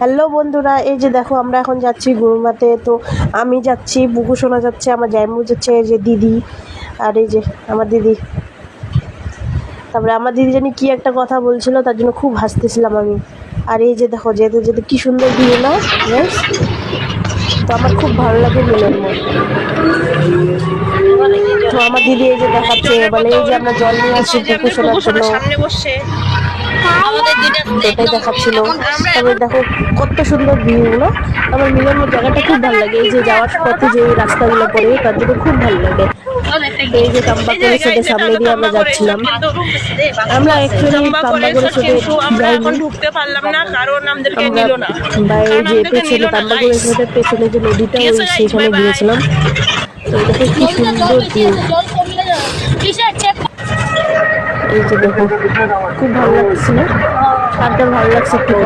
Hello বন্ধুরা এই যে দেখো আমরা এখন যাচ্ছি গুরুমাতে তো আমি যাচ্ছি বুকু শোনা যাচ্ছে আমার জাইমু যাচ্ছে এই যে দিদি আর এই যে আমার দিদি। তারপরে আমার দিদি জানি কি একটা কথা বলছিল তার জন্য খুব হাসতেছিলাম আমি। আর এই যে দেখো যেতে যেতে কি সুন্দর ভিউ না? বেশ তো আমার খুব ভালো লাগে মিলের মধ্যে। তো আমার দিদি এই যে দেখাচ্ছে বলে এই যে আমরা জল নিয়ে আসছি বুকু শোনার জন্য। এটাই দেখাচ্ছিল। তবে দেখো কত সুন্দর ভিউগুলো। আমার মিলন জায়গাটা খুব ভালো লাগে। এই যে যাওয়ার পথে যে রাস্তাগুলো পড়ে তার জন্য খুব ভালো লাগে। এই যে কাম্বাকুড়ি সেটা সামনে দিয়ে আমরা যাচ্ছিলাম। আমরা কাম্বাকুড়ি সেটে যাইনি। বা এই যে পেছনে কাম্বাকুড়ি সেটের পেছনে যে নদীটা সেখানে. গিয়েছিলাম। তো দেখো কি সুন্দর ভিউ এই যে দেখো খুব ভালো লাগছিল কার কার ভালো লাগছে একটু